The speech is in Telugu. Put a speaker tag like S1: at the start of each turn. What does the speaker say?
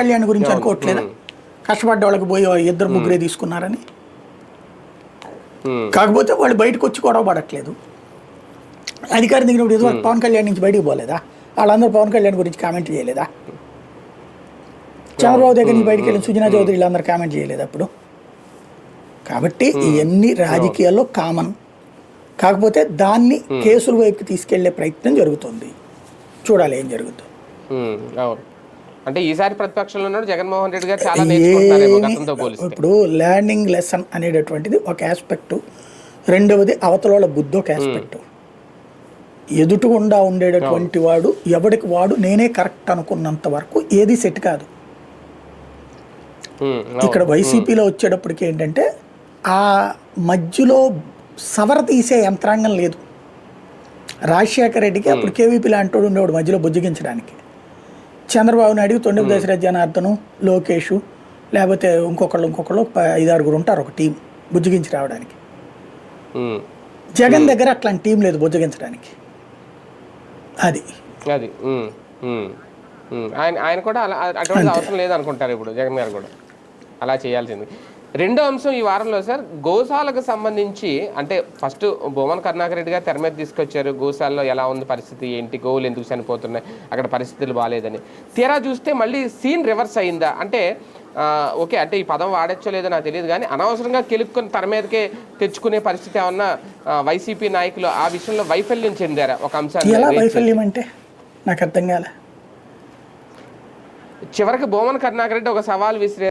S1: కళ్యాణ్ గురించి అనుకోవట్లేదా? కష్టపడ్డ వాళ్ళకి పోయి ఇద్దరు ముగ్గురే తీసుకున్నారని. కాకపోతే వాళ్ళు బయటకు వచ్చి గొడవ పడట్లేదు. అధికారం దిగినప్పుడు ఏదో పవన్ కళ్యాణ్ నుంచి బయటకు పోలేదా? వాళ్ళందరూ పవన్ కళ్యాణ్ గురించి కామెంట్ చేయలేదా? చంద్రబాబు దగ్గర నుంచి బయటికి వెళ్ళిన సుజనా చౌదరి వీళ్ళందరూ కామెంట్ చేయలేదు అప్పుడు. కాబట్టి ఇవన్నీ రాజకీయాల్లో కామన్ కాకపోతే దాన్ని కేసుల వైపుకి తీసుకెళ్ళే ప్రయత్నం జరుగుతుంది. చూడాలి ఏం జరుగుతుంది.
S2: అంటే ఈసారి ప్రతిపక్షంలో ఉన్నాడు జగన్మోహన్ రెడ్డి గారు చాలా
S1: ఇప్పుడు లెర్నింగ్ లెసన్ అనేటటువంటిది ఒక ఆస్పెక్ట్ రెండవది అవతల బుద్ధి ఒక ఆస్పెక్ట్ ఎదురుగుండా ఉండేటటువంటి వాడు ఎవడికి వాడు నేనే కరెక్ట్ అనుకున్నంత వరకు ఏది సెట్ కాదు. ఇక్కడ వైసీపీలో వచ్చేటప్పటికి ఏంటంటే ఆ మధ్యలో సవర తీసే యంత్రాంగం లేదు. రాజశేఖర రెడ్డికి అప్పుడు కేవీపీ లాంటి వాడు ఉండేవాడు మధ్యలో బుజ్జగించడానికి. చంద్రబాబు నాయుడు తొండెపు దశరథ జనార్దను లోకేష్ లేకపోతే ఇంకొకళ్ళు ఇంకొకళ్ళు ఐదారుగురు ఉంటారు ఒక టీం బుజ్జగించి రావడానికి. జగన్ దగ్గర అట్లాంటి టీం లేదు బుజ్జగించడానికి. అది.
S2: అది. ఆయన ఆయన కూడా అలా అటువంటి అవసరం లేదు అనుకుంటారు ఇప్పుడు జగన్ గారు కూడా. అలా చేయాల్సింది. రెండో అంశం ఈ వారంలో సార్. గోశాలకు సంబంధించి అంటే ఫస్ట్ బొమ్మన్ కరుణాకర్ రెడ్డి గారు తెర మీద తీసుకొచ్చారు. గోశాలలో ఎలా ఉంది పరిస్థితి ఏంటి గోవులు ఎందుకు చనిపోతున్నాయి అక్కడ పరిస్థితులు బాగాలేదని తీరా చూస్తే మళ్ళీ సీన్ రివర్స్ అయిందా? అంటే ఓకే అంటే ఈ పదం వాడచ్చో లేదో నాకు తెలియదు కానీ అనవసరంగా కెలుక్కొని తెర మీదకే తెచ్చుకునే పరిస్థితి ఏమన్నా వైసీపీ నాయకులు ఆ విషయంలో వైఫల్యం చెందారా? ఒక అంశాన్ని?
S1: వైఫల్యం అంటే? నాకు అర్థం కాలే.
S2: చివరికి బొమ్మన్ కరుణాకర్ రెడ్డి ఒక సవాల్ విసిరే